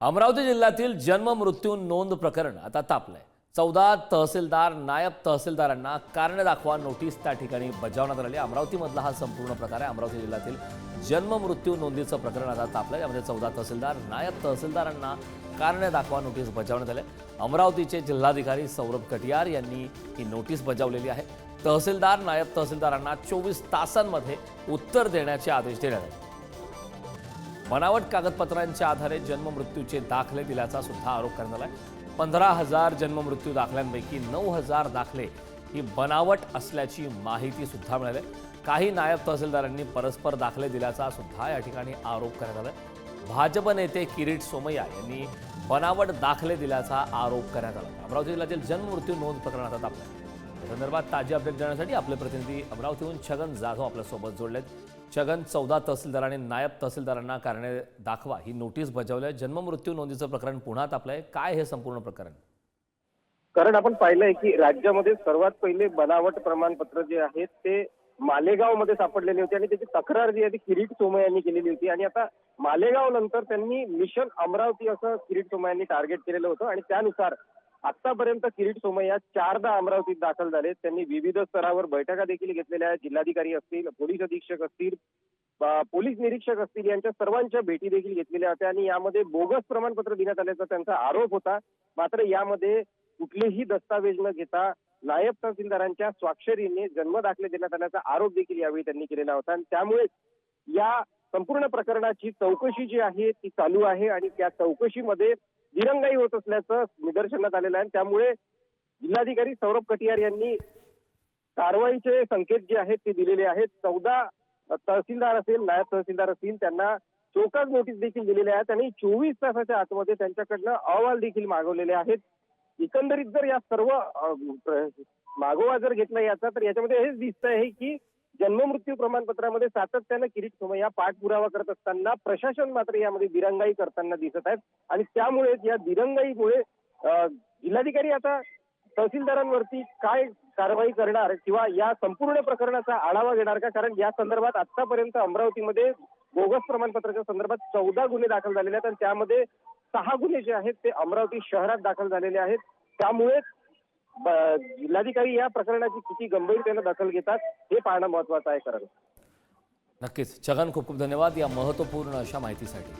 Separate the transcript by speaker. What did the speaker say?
Speaker 1: अमरावती जिल्ह्यातील जन्म मृत्यू नोंद प्रकरण आता तापलंय. चौदा तहसीलदार नायब तहसीलदारांना कारणे दाखवा नोटीस त्या ठिकाणी बजावण्यात आली आहे. अमरावतीमधला हा संपूर्ण प्रकार आहे. अमरावती जिल्ह्यातील जन्म मृत्यू नोंदीचं प्रकरण आता तापलंय. यामध्ये चौदा तहसीलदार नायब तहसीलदारांना कारणे दाखवा नोटीस बजावण्यात आले. अमरावतीचे जिल्हाधिकारी सौरभ कटियार यांनी ही नोटीस बजावलेली आहे. तहसीलदार नायब तहसीलदारांना चोवीस तासांमध्ये उत्तर देण्याचे आदेश देण्यात आले. बनावट कागदपत्रांच्या आधारे जन्ममृत्यूचे दाखले दिल्याचा सुद्धा आरोप करण्यात आलाय. पंधरा हजार जन्ममृत्यू दाखल्यांपैकी नऊ हजार दाखले ही बनावट असल्याची माहिती सुद्धा मिळाली. काही नायब तहसीलदारांनी परस्पर दाखले दिल्याचा सुद्धा या ठिकाणी आरोप करण्यात आला भाजप नेते किरीट सोमय्या यांनी बनावट दाखले दिल्याचा आरोप करण्यात आला अमरावती जिल्ह्यातील जन्ममृत्यू नोंद प्रकरणात आपल्या संदर्भात ताजी अपडेट देण्यासाठी आपले प्रतिनिधी अमरावतीहून छगन जाधव आपल्यासोबत जोडलेत. छगन चौदा तहसीलदार आणि नायब तहसीलदारांना कारणे दाखवा. ही नोटीस बजावली आहे. जन्ममृत्यू नोंदीचं प्रकरण पुन्हा तापलंय काय हे संपूर्ण प्रकरण?
Speaker 2: कारण आपण पाहिलंय की राज्यामध्ये सर्वात पहिले बनावट प्रमाणपत्र जे आहेत ते मालेगावमध्ये सापडलेले होते आणि त्याची तक्रार जी आहे ती किरीट सोमय यांनी केलेली होती. आणि आता मालेगाव नंतर त्यांनी मिशन अमरावती असं किरीट सोमय यांनी टार्गेट केलेलं होतं आणि त्यानुसार आतापर्यंत किरीट सोमय्या चारदा अमरावतीत दाखल झाले. त्यांनी विविध स्तरावर बैठका देखील घेतलेल्या आहेत. जिल्हाधिकारी असतील पोलीस अधीक्षक असतील पोलीस निरीक्षक असतील यांच्या सर्वांच्या भेटी देखील घेतलेल्या होत्या आणि यामध्ये बोगस प्रमाणपत्र देण्यात आल्याचा त्यांचा आरोप होता. मात्र यामध्ये कुठलेही दस्तावेज न घेता नायब तहसीलदारांच्या स्वाक्षरीने जन्म दाखले देण्यात आल्याचा आरोप देखील यावेळी त्यांनी केलेला होता. आणि त्यामुळे या संपूर्ण प्रकरणाची चौकशी जी आहे ती चालू आहे आणि त्या चौकशीमध्ये दिरंगाई होत असल्याचं निदर्शनात आलेलं आहे. आणि त्यामुळे जिल्हाधिकारी सौरभ कटियार यांनी कारवाईचे संकेत जे आहेत ते दिलेले आहेत. चौदा तहसीलदार असेल नायब तहसीलदार असतील त्यांना चोकास नोटीस देखील दिलेल्या आहेत. आणि चोवीस तासाच्या आतमध्ये त्यांच्याकडनं अहवाल देखील मागवलेले आहेत. एकंदरीत जर या सर्व मागोवा जर घेतला याचा तर याच्यामध्ये हेच दिसत आहे की जन्ममृत्यू प्रमाणपत्रामध्ये सातत्यानं किरीट सोमय्या पाठपुरावा करत असताना प्रशासन मात्र यामध्ये दिरंगाई करताना दिसत आहेत. आणि त्यामुळेच या दिरंगाईमुळे जिल्हाधिकारी आता तहसीलदारांवरती काय कारवाई करणार किंवा या संपूर्ण प्रकरणाचा आढावा घेणार का? कारण या संदर्भात आतापर्यंत अमरावतीमध्ये बोगस प्रमाणपत्राच्या संदर्भात चौदा गुन्हे दाखल झालेले आहेत आणि त्यामध्ये सहा गुन्हे जे आहेत ते अमरावती शहरात दाखल झालेले आहेत. त्यामुळे जिल्हाधिकारी या प्रकरणाची किती गंभीरतेनं दखल घेतात हे पाहणं महत्वाचं आहे कारण
Speaker 1: नक्कीच. छगन खूप खूप धन्यवाद या महत्त्वपूर्ण अशा माहितीसाठी.